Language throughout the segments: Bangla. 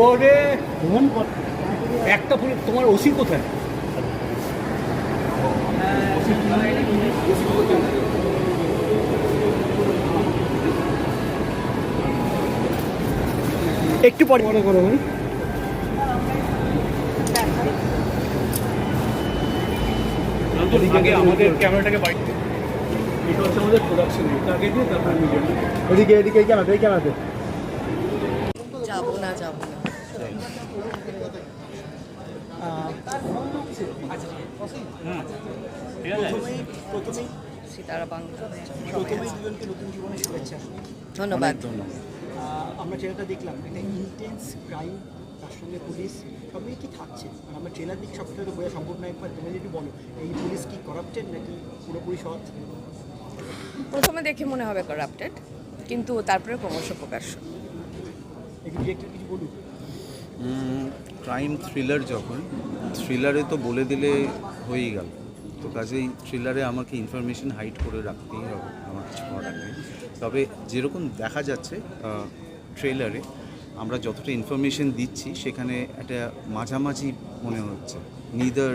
ওরে ভ্রমণ একটা পুলিশ তোমার ওসি কোথায়? একটু পরে। মনে করো ভাই। আগে আমাদের ক্যামেরাটাকে বাইক এটা হচ্ছে আমাদের প্রোডাকশন এটা আগে দিয়ে তারপরে মিডিয়া এদিকে এদিকে এই ক্যামেরাতে ক্যামেরাতে। যাব না যাব না সীতারা বাংলা প্রথমেই দুজনকে নতুন জীবনে শুভেচ্ছা ধন্যবাদ। আমরা ট্রেলারটা দেখলাম একটা ইন্টেন্স ক্রাইম তার সঙ্গে পুলিশ সবই কি থাকছে? আর আমরা ট্রেলার দিক সবটা তো বোঝা সম্ভব নয় একবার তুমি যদি বলো এই পুলিশ কি করাপ্টেড নাকি পুরোপুরি সৎ? প্রথমে দেখে মনে হবে করাপ্টেড কিন্তু তারপরে ক্রমশ প্রকাশ্য। একটু ডিরেক্টর কিছু বলুন। ক্রাইম থ্রিলার যখন, থ্রিলারে তো বলে দিলে হয়েই গেল। তো কাজেই থ্রিলারে আমাকে ইনফরমেশন হাইড করে রাখতেই হবে আমার কিছু করার নেই তবে যেরকম দেখা যাচ্ছে ট্রেলারে আমরা যতটা ইনফরমেশন দিচ্ছি, সেখানে একটা মাঝামাঝি মনে হচ্ছে। Neither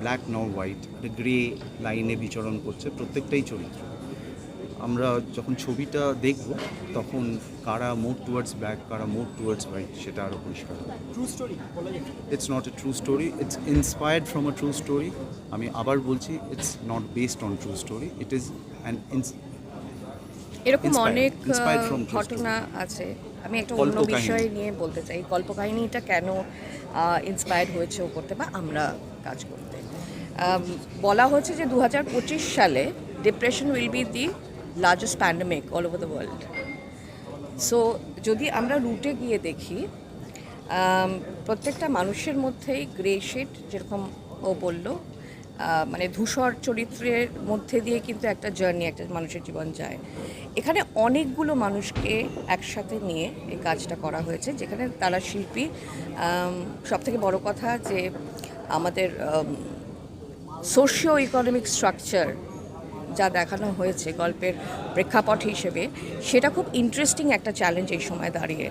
black nor white grey লাইনে বিচরণ করছে প্রত্যেকটাই চরিত্র। আমরা যখন ছবিটা দেখব তখন কারা মোর টুয়ার্ডস ব্ল্যাক কারা মোর টুয়ার্ডস হোয়াইট সেটা আরও পরিষ্কার হবে। True story it's not a true story it's inspired from a true story আমি আবার বলছি it's not based on true story it is an এরকম Inspired- অনেক ঘটনা আছে। আমি একটা অন্য বিষয় নিয়ে বলতে চাই কল্পকাহিনীটা কেন ইন্সপায়ার্ড হয়েছে ও করতে বা আমরা কাজ করতে? বলা হচ্ছে যে দু হাজার পঁচিশ সালে depression will be the largest pandemic all over the world so যদি আমরা রুটে গিয়ে দেখি প্রত্যেকটা মানুষের মধ্যেই গ্রে শেড যেরকম ও বলল মানে ধূসর চরিত্রের মধ্যে দিয়ে কিন্তু একটা জার্নি একটা মানুষের জীবন যায়। এখানে অনেকগুলো মানুষকে একসাথে নিয়ে এই কাজটা করা হয়েছে, যেখানে তারা শিল্পী। সব থেকে বড় কথা যে আমাদের সোশিও ইকোনমিক স্ট্রাকচার যা দেখানো হয়েছে গল্পের প্রেক্ষাপট হিসেবে, সেটা খুব ইন্টারেস্টিং একটা চ্যালেঞ্জ এই সময় দাঁড়িয়ে।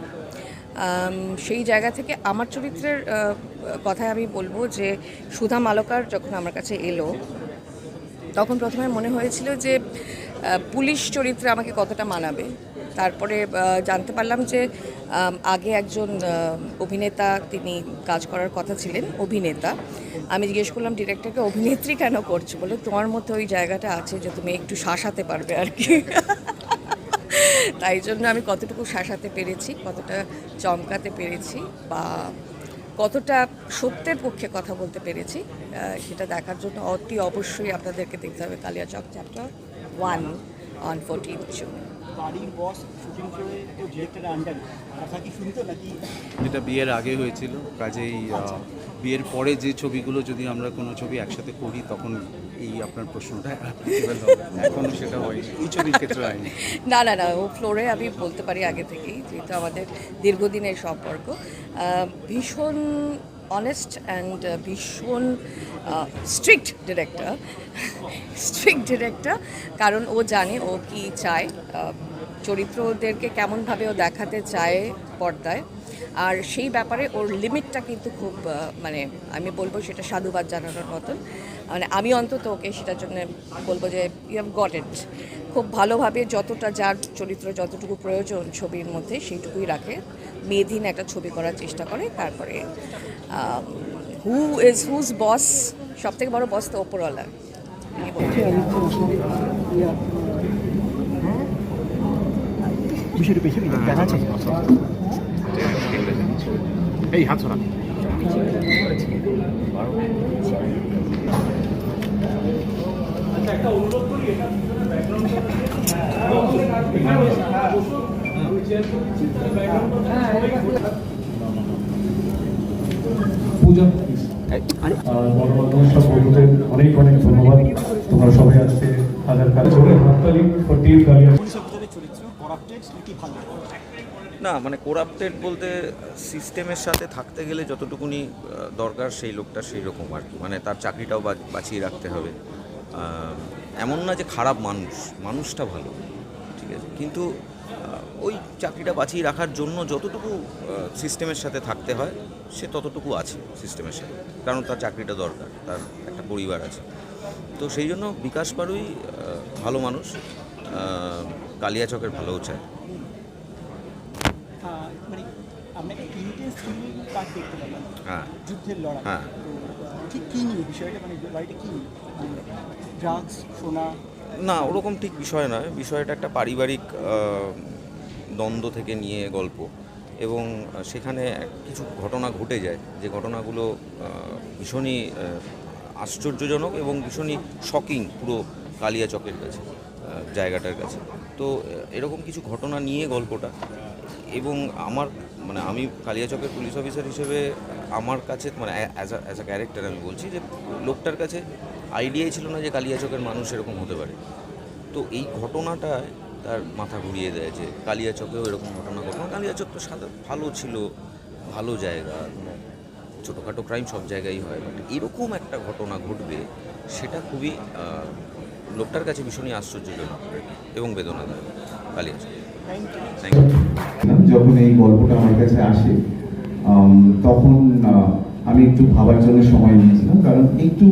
সেই জায়গা থেকে আমার চরিত্রের কথায় আমি বলব যে সুধা মালকার যখন আমার কাছে এলো, তখন প্রথমে মনে হয়েছিল যে পুলিশ চরিত্রে আমাকে কতটা মানাবে। তারপরে জানতে পারলাম যে আগে একজন অভিনেতা তিনি কাজ করার কথা ছিলেন, অভিনেতা। আমি জিজ্ঞেস করলাম, ডিরেক্টরকে অভিনেত্রী কেন করছ? বলে, তোমার মধ্যে ওই জায়গাটা আছে যে তুমি একটু শাসাতে পারবে আর কি। তাই জন্য আমি কতটুকু শাসাতে পেরেছি, কতটা চমকাতে পেরেছি বা কতটা সত্যের পক্ষে কথা বলতে পেরেছি সেটা দেখার জন্য অতি অবশ্যই আপনাদেরকে দেখতে হবে Kaliachak chapter one on fourteen June বাড়ির বস শুটিং করে তো ডিরেক্টরের আন্ডারে কথা কি শুনতো নাকি? এটা বিয়ের আগে হয়েছিল। কাজেই বিয়ের পরে যে ছবিগুলো যদি আমরা কোনো ছবি একসাথে করি তখন এই আপনার প্রশ্নটা এখনও সেটা হয়নি। এই ছবির ক্ষেত্রে হয়নি। না না না ও ফ্লোরে আমি বলতে পারি আগে থেকেই যেহেতু আমাদের দীর্ঘদিনের সম্পর্ক। ভীষণ অনেস্ট অ্যান্ড ভীষণ স্ট্রিক্ট ডিরেক্টর স্ট্রিক্ট ডিরেক্টর কারণ ও জানে ও কি চায় চরিত্রদেরকে কেমনভাবে ও দেখাতে চায় পর্দায়। আর সেই ব্যাপারে ওর লিমিটটা কিন্তু খুব মানে আমি বলব সেটা সাধুবাদ জানানোর মতন। মানে আমি অন্তত ওকে সেটার জন্য বলব যে ইউ হ্যাভ গট ইট খুব ভালোভাবে যতটা যার চরিত্র যতটুকু প্রয়োজন ছবির মধ্যে সেইটুকুই রাখে। মেয়েদিন একটা ছবি করার চেষ্টা করে তারপরে হু ইজ হুজ বস সব থেকে বড় বস তো ওপরওয়ালা। এই হাত ছড়া পূজা আর বড় সব বন্ধুদের অনেক অনেক ধন্যবাদ। তোমরা সবাই আজকে হাজার কাজ করে হাততালি ফর টিম কালিয়া পুলিশ অফিসারের চরিত্র করাপ্টেড নাকি ভালো? না মানে কোরাপ্টেড বলতে সিস্টেমের সাথে থাকতে গেলে যতটুকুনি দরকার সেই লোকটা সেই রকম আর কি। মানে তার চাকরিটাও বাঁচিয়ে রাখতে হবে। আহ, এমন না যে খারাপ মানুষ মানুষটা ভালো ঠিক আছে? কিন্তু ওই চাকরিটা বাঁচিয়ে রাখার জন্য যতটুকু সিস্টেমের সাথে থাকতে হয় সে ততটুকু আছে সিস্টেমের সাথে। কারণ তার চাকরিটা দরকার তার একটা পরিবার আছে। তো সেই জন্য বিকাশ পারুই ভালো মানুষ কালিয়াচকের ভালোও চায়। মানে হ্যাঁ। মানে না, ওরকম ঠিক বিষয় নয়। বিষয়টা একটা পারিবারিক দ্বন্দ্ব থেকে নিয়ে গল্প। এবং সেখানে কিছু ঘটনা ঘটে যায়। যে ঘটনাগুলো ভীষণই আশ্চর্যজনক এবং ভীষণই শকিং পুরো কালিয়াচকের কাছে জায়গাটার কাছে। তো এরকম কিছু ঘটনা নিয়ে গল্পটা। এবং আমার মানে আমি কালিয়াচকের পুলিশ অফিসার হিসেবে আমার কাছে মানে অ্যাজ অ্যাজ আ ক্যারেক্টার আমি বলছি যে, লোকটার কাছে আইডিয়াই ছিল না যে কালিয়াচকের মানুষ এরকম হতে পারে। তো এই ঘটনাটায় তার মাথা ঘুরিয়ে দেয় যে কালিয়াচকেও এরকম ঘটনা ঘটনা কালিয়াচক তো সাদা ভালো ছিল, ভালো জায়গা ছোটোখাটো ক্রাইম সব জায়গায় হয়। বাট এরকম একটা ঘটনা ঘটবে, সেটা খুবই লোকটার কাছে ভীষণই আশ্চর্যজনক এবং বেদনাদায়ক। কালিয়াচক থ্যাংক যখন এই গল্পটা আমার কাছে আসে তখন আমি একটু ভাবার জন্য সময় নিয়েছিলাম কারণ একটু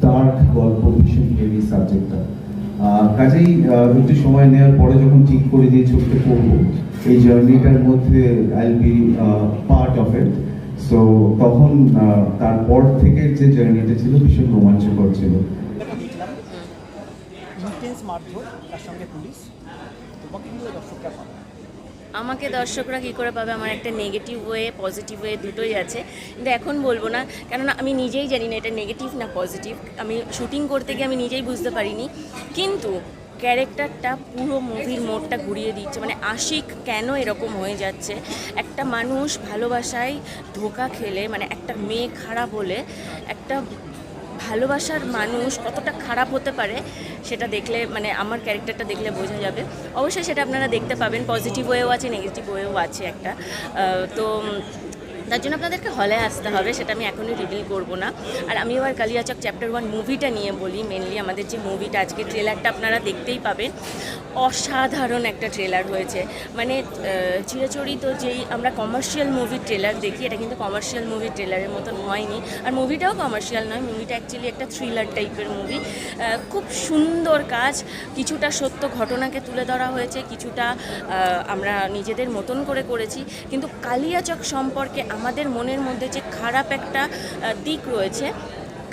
ডার্ক গল্প ভীষণ হেভি সাবজেক্টটা কাজেই একটু সময় নেওয়ার পরে যখন ঠিক করে দিয়ে ছবিটা করব এই জার্নিটার মধ্যে I be part of it so তখন আহ, তারপর থেকে যে জার্নিটা ছিল ভীষণ রোমাঞ্চকর ছিল। তার সঙ্গে পুলিশ। তোমাকে দর্শকরা পাবে? আমাকে দর্শকরা কী করে পাবে? আমার একটা নেগেটিভ ওয়ে পজিটিভ ওয়ে দুটোই আছে। কিন্তু এখন বলব না, কেননা আমি নিজেই জানি না এটা নেগেটিভ না পজিটিভ আমি শুটিং করতে গিয়ে আমি নিজেই বুঝতে পারিনি। কিন্তু ক্যারেক্টারটা পুরো মুভির মোড়টা ঘুরিয়ে দিচ্ছে। মানে আশিক কেন এরকম হয়ে যাচ্ছে? একটা মানুষ ভালোবাসায় ধোকা খেলে মানে একটা মেয়ে খারাপ হলে, একটা ভালোবাসার মানুষ কতটা খারাপ হতে পারে সেটা দেখলে মানে আমার ক্যারেক্টারটা দেখলে বোঝা যাবে। অবশ্যই সেটা আপনারা দেখতে পাবেন, পজিটিভ ওয়েও আছে, নেগেটিভ ওয়েও আছে একটা। তো তার জন্য আপনাদেরকে হলে আসতে হবে, সেটা আমি এখনই রিভিল করব না। আর আমি এবার কালিয়াচক চ্যাপ্টার ওয়ান মুভিটা নিয়ে বলি মেনলি আমাদের যে মুভিটা আজকে ট্রেলারটা আপনারা দেখতেই পাবেন। অসাধারণ একটা ট্রেলার হয়েছে। মানে চিরাচরিত যেই আমরা কমার্শিয়াল মুভির ট্রেলার দেখি, এটা কিন্তু কমার্শিয়াল মুভির ট্রেলারের মতন হয়নি। আর মুভিটাও কমার্শিয়াল নয় মুভিটা অ্যাকচুয়ালি একটা থ্রিলার টাইপের মুভি খুব সুন্দর কাজ, কিছুটা সত্য ঘটনাকে তুলে ধরা হয়েছে, কিছুটা আমরা নিজেদের মতন করে করেছি। কিন্তু কালিয়াচক সম্পর্কে আমাদের মনের মধ্যে যে খারাপ একটা দিক রয়েছে,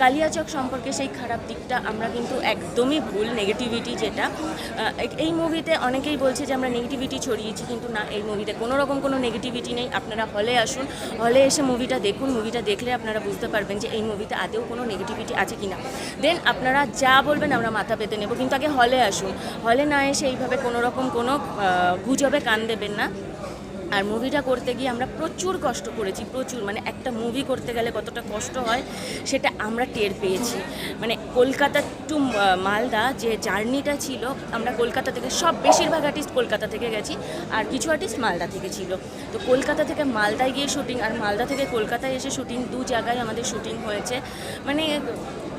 কালিয়াচক সম্পর্কে সেই খারাপ দিকটা আমরা কিন্তু একদমই ভুল নেগেটিভিটি যেটা এই মুভিতে অনেকেই বলছে যে আমরা নেগেটিভিটি ছড়িয়েছি, কিন্তু না, এই মুভিতে কোনো রকম কোনো নেগেটিভিটি নেই। আপনারা হলে আসুন হলে এসে মুভিটা দেখুন মুভিটা দেখলে আপনারা বুঝতে পারবেন যে এই মুভিতে আদেও কোনো নেগেটিভিটি আছে কি না দেন আপনারা যা বলবেন আমরা মাথা পেতে নেব, কিন্তু আগে হলে আসুন। হলে না এসে এইভাবে কোনো রকম কোনো গুজবে কান দেবেন না। আর মুভিটা করতে গিয়ে আমরা প্রচুর কষ্ট করেছি, প্রচুর। মানে একটা মুভি করতে গেলে কতটা কষ্ট হয়, সেটা আমরা টের পেয়েছি। মানে কলকাতা টু মালদা যে জার্নিটা ছিল, আমরা কলকাতা থেকে, সব বেশিরভাগ আর্টিস্ট কলকাতা থেকে গেছি, আর কিছু আর্টিস্ট মালদা থেকে ছিল। তো কলকাতা থেকে মালদায় গিয়ে শুটিং আর মালদা থেকে কলকাতায় এসে শুটিং দু জায়গায় আমাদের শুটিং হয়েছে। মানে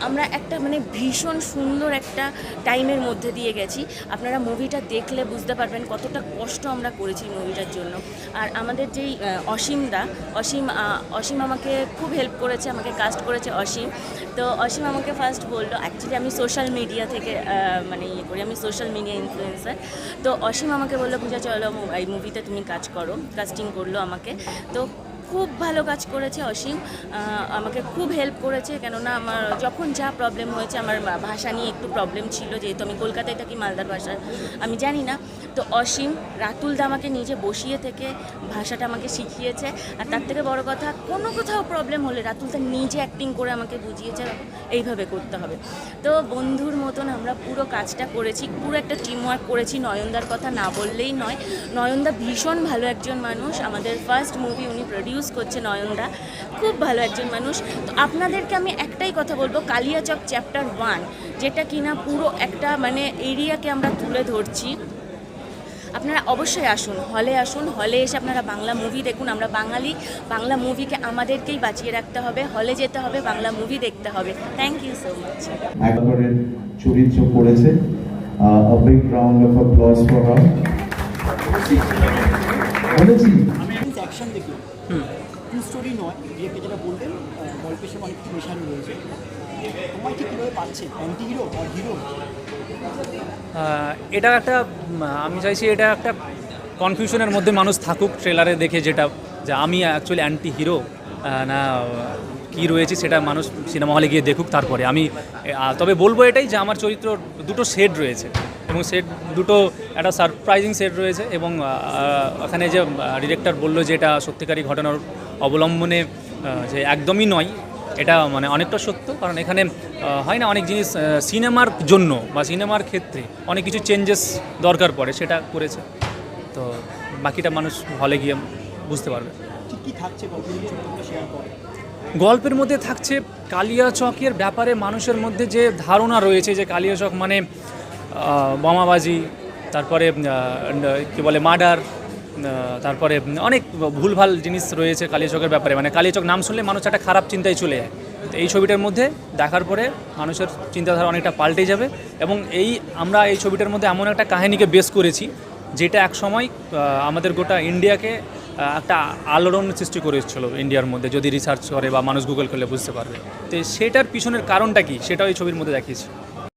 আমরা একটা মানে ভীষণ সুন্দর একটা টাইমের মধ্যে দিয়ে গেছি। আপনারা মুভিটা দেখলে বুঝতে পারবেন কতটা কষ্ট আমরা করেছি মুভিটার জন্য। আর আমাদের যেই অসীমদা, অসীম অসীম আমাকে খুব হেল্প করেছে, আমাকে কাস্ট করেছে অসীম। তো অসীম আমাকে ফার্স্ট বলল অ্যাকচুয়ালি আমি সোশ্যাল মিডিয়া থেকে মানে ইয়ে করি, আমি সোশ্যাল মিডিয়া ইনফ্লুয়েন্সার তো অসীম আমাকে বলল, পূজা, চলো এই মুভিতে তুমি কাজ করো। কাস্টিং করল আমাকে। তো খুব ভালো কাজ করেছে অসীম। আমাকে খুব হেল্প করেছে, কেননা আমার যখন যা প্রবলেম হয়েছে, আমার ভাষা নিয়ে একটু প্রবলেম ছিল, যেহেতু আমি কলকাতায় থাকি, মালদার ভাষা, আমি জানি না। তো অসীম রাতুলদা আমাকে নিজে বসিয়ে থেকে ভাষাটা আমাকে শিখিয়েছে। আর তার থেকে বড় কথা, কোনো কোথাও প্রবলেম হলে রাতুলদা নিজে অ্যাক্টিং করে আমাকে বুঝিয়েছে, এইভাবে করতে হবে। তো বন্ধুর মতন আমরা পুরো কাজটা করেছি, পুরো একটা টিম ওয়ার্ক করেছি, নয়নদার কথা না বললেই নয়। নয়নদা ভীষণ ভালো একজন মানুষ, আমাদের ফার্স্ট মুভি উনি প্রডিউস করছে নয়নদা, খুব ভালো একজন মানুষ। তো আপনাদেরকে আমি একটাই কথা বলব, কালিয়াচক চ্যাপ্টার ওয়ান যেটা কিনা পুরো একটা মানে এরিয়াকে আমরা তুলে ধরছি। আপনারা অবশ্যই আসুন হলে আসুন হলে এসে আপনারা বাংলা মুভি দেখুন। আমরা বাঙালি, বাংলা মুভিকে আমাদেরকেই বাঁচিয়ে রাখতে হবে হলে যেতে হবে, বাংলা মুভি দেখতে হবে। Thank you so much action to story নয় যেটা গল্পের সঙ্গে অনেক মেশানো রয়েছে। কীভাবে পাচ্ছে অ্যান্টি হিরো আর হিরো এটা একটা আমি চাইছি এটা একটা কনফিউশনের মধ্যে মানুষ থাকুক ট্রেলারে দেখে যেটা, যে আমি অ্যাকচুয়ালি অ্যান্টি হিরো না, কি রয়েছে সেটা মানুষ সিনেমা হলে গিয়ে দেখুক তারপরে। আমি তবে বলব এটাই যে আমার চরিত্র দুটো শেড রয়েছে। এবং সেট দুটো একটা সারপ্রাইজিং সেট রয়েছে এবং ওখানে যে ডিরেক্টর বলল যে এটা সত্যিকারই ঘটনার অবলম্বনে যে একদমই নয়। এটা মানে অনেকটা সত্য কারণ এখানে হয় না অনেক জিনিস সিনেমার জন্য বা সিনেমার ক্ষেত্রে অনেক কিছু চেঞ্জেস দরকার পড়ে সেটা করেছে। তো বাকিটা মানুষ হলে গিয়ে বুঝতে পারবে। ঠিক কী থাকছে গল্পের মধ্যে থাকছে কালিয়াচকের ব্যাপারে মানুষের মধ্যে যে ধারণা রয়েছে যে কালিয়াচক মানে বোমাবাজি, তারপরে কি বলে, মার্ডার তারপরে অনেক ভুলভাল জিনিস রয়েছে কালিয়াচকের ব্যাপারে। মানে কালিয়াচক নাম শুনলে মানুষ একটা খারাপ চিন্তায় চলে যায়। তো এই ছবিটার মধ্যে দেখার পরে মানুষের চিন্তাধারা অনেকটা পাল্টে যাবে এবং এই, আমরা এই ছবিটার মধ্যে এমন একটা কাহিনীকে বেস করেছি, যেটা এক সময় আমাদের গোটা ইন্ডিয়াকে একটা আলোড়ন সৃষ্টি করেছিল ইন্ডিয়ার মধ্যে, যদি রিসার্চ করে বা মানুষ গুগল করলে বুঝতে পারবে। তো সেটার পিছনের কারণটা কি, সেটাও এই ছবির মধ্যে দেখিয়েছি।